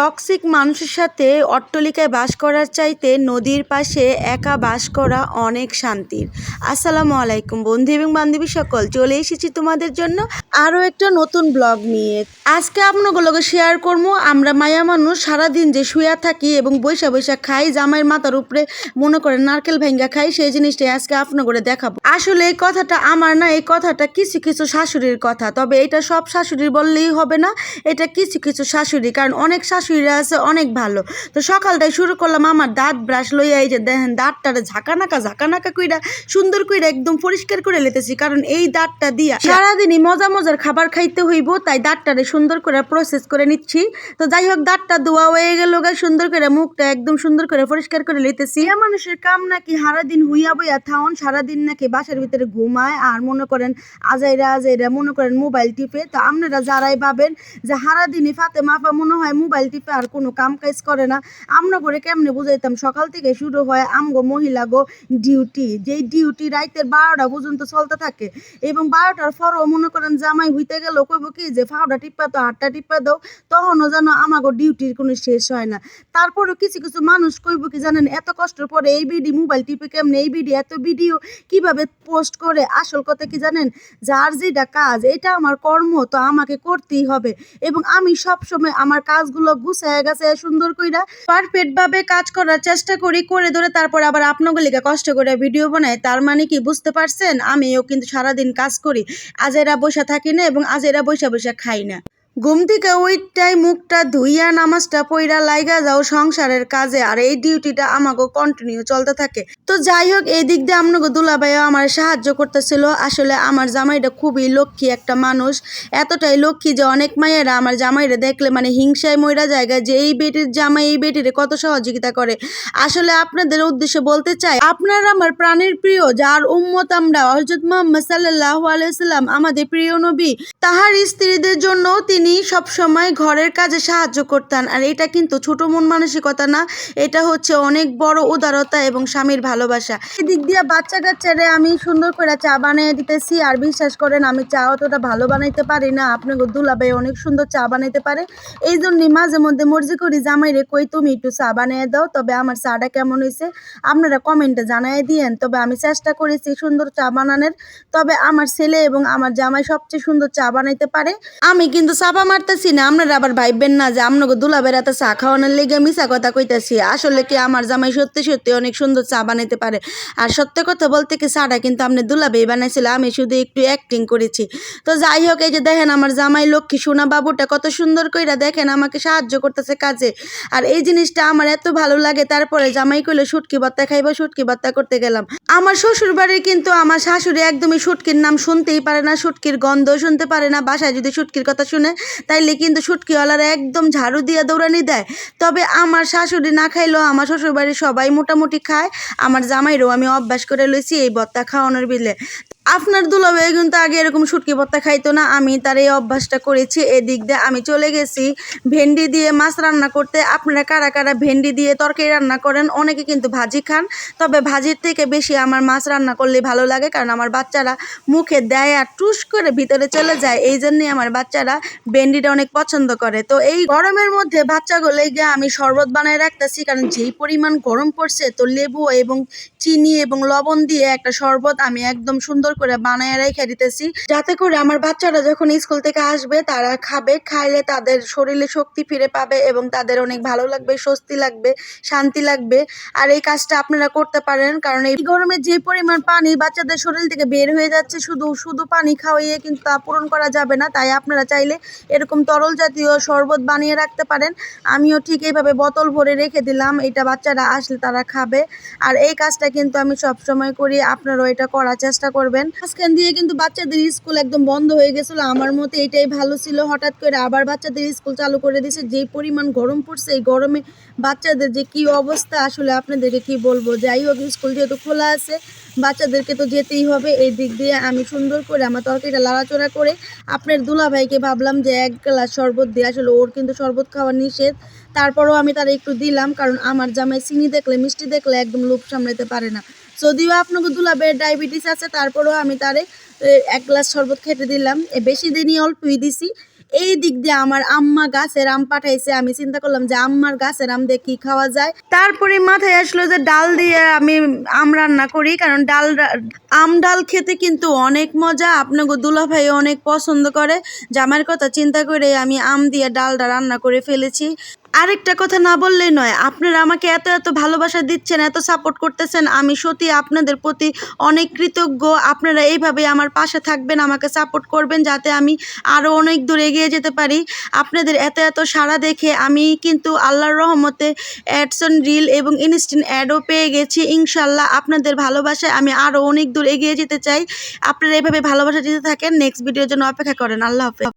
Toxic মানুষের সাথে অট্টালিকায় বাস করার চাইতে নদীর পাশে একা বাস করা অনেক শান্তির। আসসালামু আলাইকুম বন্ধু এবং বান্ধবী সকল, চলে এসেছি তোমাদের জন্য আরও একটা নতুন ব্লগ নিয়ে। আজকে আপনাগুলোকে শেয়ার করব, আমরা মায়া মানুষ সারাদিন যে শুয়ে থাকি এবং বৈশা বৈশা খাই, জামাইয়ের মাথার উপরে মনে করে নারকেল ভেঙ্গা খাই, সেই জিনিসটাই আজকে আপনাগুলো দেখাবো। আসলে এই কথাটা আমার না, এই কথাটা কিছু কিছু শাশুড়ির কথা, তবে এটা সব শাশুড়ির বললেই হবে না, এটা কিছু কিছু শাশুড়ি, কারণ অনেক শাশুড়িরা আছে, অনেক ভালো। তো সকালটাই শুরু করলাম আমার দাঁত ব্রাশ লইয়া, এই যে দেখেন দাঁতটারে ঝাঁকানাকা ঝাঁকানাকা কইরা, সুন্দর কইরা একদম পরিষ্কার করে লেতেছি কারণ এই দাঁতটা দিয়া সারাদিনই মজা মজার খাবার খাইতে হইব, তাই দাঁতটারে সুন্দর করে প্রসেস করে নিচ্ছি। তো যাই হোক, দাঁতটা ধোয়া হয়ে গেল সুন্দর করে মুখটা একদম সুন্দর করে পরিষ্কার করে লইতেছি। মানুষের কাম নাকি সারাদিন হুইয়া বইয়া থাউন সারাদিন নাকি বাসার ভিতরে ঘুমায়, আর মনে করেন আজাইরা আজাইরা মনে করেন মোবাইল টিপে। তো আপনারা যারাই ভাবেন যে সারাদিনই ফাতে মাপা মনে হয় মোবাইল টিপে আর কোনো কাম কাজ করে না। আমরা করে কেমনে বুঝাইতাম? সকাল থেকে শুরু হয় আমগো মহিলা গো ডিউটি। যেই ডিউটি রাইতের বারোটা পর্যন্ত চলতে থাকে। এবং বারোটার পরও মনে করেন জামাই হইতে গেল, কইব কি যে ফাউডা টিপা তো হাতটা টিপা দাও, তখনও যেন আমাগো ডিউটির কোনো শেষ হয় না। তারপরেও কিছু কিছু মানুষ কইব কি জানেন, এত কষ্টের পরে এই বিডি মোবাইল টিপে কেমনে, এই বিডি এত ভিডিও কীভাবে পোস্ট করে? আসল কথা কি জানেন? যার যেটা কাজ, এটা আমার কর্ম, তো আমাকে করতেই হবে। এবং আমি সব সময় আমার কাজগুলো গুছায় গেছে সুন্দর কইরা পারফেক্ট ভাবে কাজ করার চেষ্টা করি, করে ধরে তারপর আবার আপনাগুলিকে কষ্ট করে ভিডিও বানাই। তার মানে কি বুঝতে পারছেন? আমিও কিন্তু সারাদিন কাজ করি আজেরা বসে থাকি না এবং আজেরা বসে বসে খাই না। ঘুম থেকে ওইটাই মুখটা ধুইয়া নামাজটা পইরা লাইগা যাও সংসারের কাজে, আর এই ডিউটিটা আমাকে কন্টিনিউ চলতে থাকে। তো যাই হোক, এই দিক দিয়ে আপনাকে দুলাভাইও আমার সাহায্য করতেছিল। আসলে আমার জামাইটা খুবই লক্ষ্মী একটা মানুষ। এতটাই লক্ষ্মী যে অনেক মায়েরা আমার জামাইরে দেখলে মানে হিংসায় ময়রা জায়গায় যে এই বেটির জামাই এই বেটিরে কত সহযোগিতা করে। আসলে আপনাদের উদ্দেশ্যে বলতে চাই, আপনারা আমার প্রাণের প্রিয়, যার উম্মত আমরা হজরত মোহাম্মদ সাল্লাহ আলাইসাল্লাম আমাদের প্রিয় নবী। তাহার স্ত্রীদের জন্য তিনি সব সময় ঘরের কাজে সাহায্য করতেন। আর এটা কিন্তু ছোট মন মানসিকতা না, এটা হচ্ছে অনেক বড় উদারতা এবং স্বামীর ভালোবাসা। এদিক দিয়ে বাচ্চা কাচ্চারে আমি সুন্দর করে চা বানিয়ে দিতেছি। আর বিশ্বাস করেন, আমি চা অতটা ভালো বানাইতে পারি না। আপনাকে দুলাভাই অনেক সুন্দর চা বানাইতে পারে। এই জন্যই মাঝে মধ্যে মর্জি করি জামাই রে কই, তুমি একটু চা বানিয়ে দাও, তবে আমার চাটা কেমন হয়েছে আপনারা কমেন্টে জানাই দিয়েন। তবে আমি চেষ্টা করেছি সুন্দর চা বানানোর। তবে আমার ছেলে এবং আমার জামাই সবচেয়ে সুন্দর চা বানাইতে পারে। আমি কিন্তু চাপা মারতেছি না, আপনারা আবার ভাববেন না যে আপনাকে দুলাবের এত চা খাওয়ানোর লেগে মিশা কথা কইতাছি। আসলে কি আমার জামাই সত্যি সত্যি অনেক সুন্দর চা বানাইতে পারে। আর সত্যি কথা বলতে কি চাটা কিন্তু আপনি দুলাবেই বানাইছিল, আমি শুধু একটু অ্যাক্টিং করেছি। তো যাই হোক, এই যে দেখেন আমার জামাই লক্ষ্মী সোনা বাবুটা কত সুন্দর কইরা দেখেন আমাকে সাহায্য করতেছে কাজে। আর এই জিনিসটা আমার এত ভালো লাগে, তারপরে জামাই কইলে, শুটকি বাত্তা খাইবো, শুটকি বাত্তা করতে গেলাম। আমার শ্বশুর বাড়ি কিন্তু আমার শাশুড়ি একদমই শুটকির নাম শুনতেই পারে না, শুটকির গন্ধ শুনতে পারে না, বাসায় যদি সুটকির কথা শুনে, তাইলে কিন্তু সুটকিওয়ালারা একদম ঝাড়ু দিয়ে দৌড়ানি দেয়। তবে আমার শাশুড়ি না খাইলেও আমার শ্বশুরবাড়ির সবাই মোটামুটি খায়, আমার জামাইরও আমি অভ্যাস করে লইছি এই বত্তা খাওয়ানোর বিলে। আপনার দুলাভাই কিন্তু আগে এরকম শুটকি ভর্তা খাইতো না, আমি তার এই অভ্যাসটা করেছি। এদিক দিয়ে আমি চলে গেছি, ভেন্ডি দিয়ে মাছ রান্না করতে। আপনারা কারা কারা ভেন্ডি দিয়ে তরকারি রান্না করেন? অনেকে কিন্তু ভাজি খান, তবে ভাজির থেকে বেশি আমার মাছ রান্না করলে ভালো লাগে, কারণ আমার বাচ্চারা মুখে দেয় আর টুস করে ভিতরে চলে যায়। এই জন্যই আমার বাচ্চারা ভেন্ডিটা অনেক পছন্দ করে। তো এই গরমের মধ্যে বাচ্চাগুলো গিয়ে আমি শরবত বানায় রাখতেছি, কারণ যেই পরিমাণ গরম পড়ছে, তো লেবু এবং চিনি এবং লবণ দিয়ে একটা শরবত আমি একদম সুন্দর করে বানায় রেখে দিতেছি। যাতে করে আমার বাচ্চারা যখন স্কুল থেকে আসবে, তারা খাবে, খাইলে তাদের শরীরে শক্তি ফিরে পাবে এবং তাদের অনেক ভালো লাগবে, স্বস্তি লাগবে, শান্তি লাগবে। আর এই কাজটা আপনারা করতে পারেন, কারণ এই গরমে যে পরিমাণ পানি বাচ্চাদের শরীর থেকে বের হয়ে যাচ্ছে, শুধু শুধু পানি খাওয়াইয়ে কিন্তু তা পূরণ করা যাবে না। তাই আপনারা চাইলে এরকম তরল জাতীয় শরবত বানিয়ে রাখতে পারেন। আমিও ঠিক এইভাবে বোতল ভরে রেখে দিলাম, এটা বাচ্চারা আসলে তারা খাবে। আর এই কাজটা কিন্তু আমি সবসময় করি, আপনারাও এটা করার চেষ্টা করবেন। মাঝখান দিয়ে কিন্তু বাচ্চাদের স্কুল একদম বন্ধ হয়ে গেছিল। আমার মতে এটাই ভালো ছিল। হঠাৎ করে আবার বাচ্চাদের স্কুল চালু করে দিয়েছে যে পরিমাণ গরম পড়ছে, এই গরমে বাচ্চাদের যে কি অবস্থা, আসলে আপনাদেরকে কি বলব? যাই হোক, স্কুল যেহেতু খোলা আছে, বাচ্চাদেরকে তো যেতেই হবে। এই দিক দিয়ে আমি সুন্দর করে আমার তরকারিটা লাড়াচড়া করে আপনার দুলাভাইকে ভাবলাম যে এক গ্লাস শরবত দিয়ে, আসলে ওর কিন্তু শরবত খাওয়া নিষেধ। তারপরেও আমি তারা একটু দিলাম, কারণ আমার জামাই চিনি দেখলে, মিষ্টি দেখলে একদম লোভ সামলাতে পারে না। যদিও আপনাকে দুলাবের ডায়াবেটিস আছে, তারপরেও আমি তারে এক গ্লাস শরবত খেতে দিলাম। বেশি দিনই অল্পই দিছি। এই দিক দিয়ে আমার আম্মা গাছের আম পাঠাইছে। আমি চিন্তা করলাম যে আম্মার গাছের আম দিয়ে কি খাওয়া যায়? তারপরে মাথায় আসলো যে ডাল দিয়ে আমি আম রান্না করি, কারণ ডাল আম ডাল খেতে কিন্তু অনেক মজা। আপনাকে দুলাভাই অনেক পছন্দ করে। জামার কথা চিন্তা করে আমি আম দিয়ে ডালটা রান্না করে ফেলেছি। আরেকটা কথা না বললেই নয়, আপনারা আমাকে এত এত ভালোবাসা দিচ্ছেন, এত সাপোর্ট করতেছেন, আমি সত্যি আপনাদের প্রতি অনেক কৃতজ্ঞ। আপনারা এইভাবে আমার পাশে থাকবেন, আমাকে সাপোর্ট করবেন যাতে আমি আরও অনেক দূর এগিয়ে যেতে পারি। আপনাদের এত এত সাড়া দেখে আমি কিন্তু আল্লাহর রহমতে অ্যাডসন রিল এবং ইনস্ট্যান্ট অ্যাডও পেয়ে গেছি। ইনশাল্লাহ আপনাদের ভালোবাসায় আমি আরও অনেক দূর এগিয়ে যেতে চাই। আপনারা এভাবে ভালোবাসা দিতে থাকেন। নেক্সট ভিডিওর জন্য অপেক্ষা করেন। আল্লাহ হাফেজ।